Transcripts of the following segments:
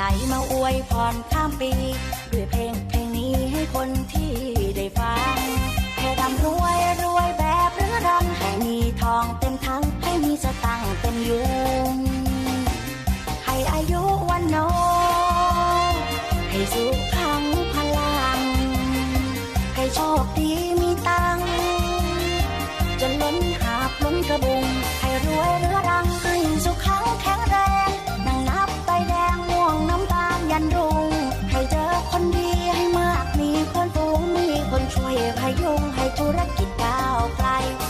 ใจมาอวยพรข้ามปี ด้วยเพลงเพลงนี้ให้คนที่ได้ฟังให้ร่ำรวยรวยแบบเรือรังให้มีทองเต็มทั้งให้มีสตังเต็มยุงให้อายุวันโน ให้สุขังพลัง ให้โชค ให้ธุรกิจก้าวไกล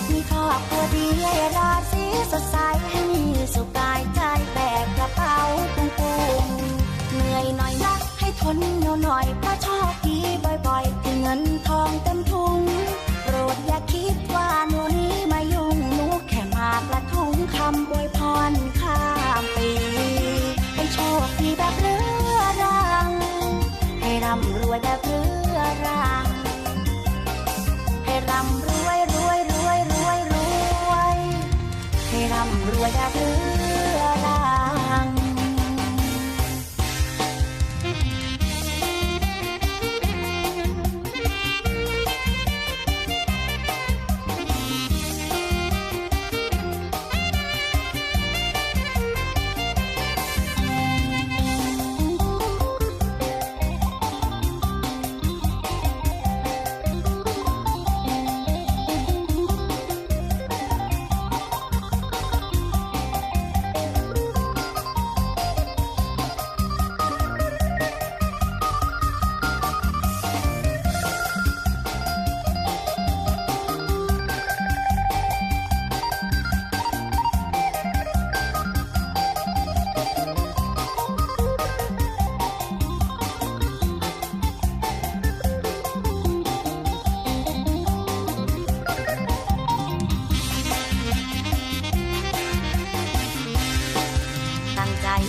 มีครอบครัวดีให้ราศีสดใสให้มีสุขกายใจแบกกระเป๋าปุงปุงเหนื่อยหน่อยนะให้ทนเหนียหน่อยเพราะชอบดีบ่อยๆที่เงินทองเต็มถุงโปรดอย่าคิดว่าหนูนี้มายุ่งหนูแค่มากระทุงคำอวยพรข้ามปีให้โชคดีแบบเรือรัง ให้ร่ำรวยแบบเรือรังำรวยแบบเรือ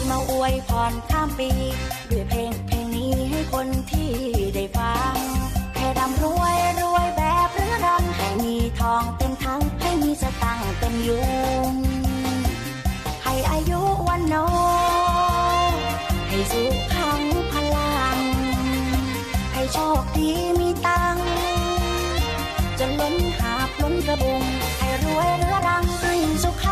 มาอวยพรข้ามปี ด้วยเพลงเพลงนี้ให้คนที่ได้ฟัง ให้ร่ำรวยรวยแบบเรือรัง ให้มีทองเต็มทั้ง ให้มีสตังเต็มยุง ให้อายุวันโน ให้สุขังพลัง ให้โชคดีมีตัง จนล้นหาบล้นกระบุง ให้รวยเรือรังให้สุข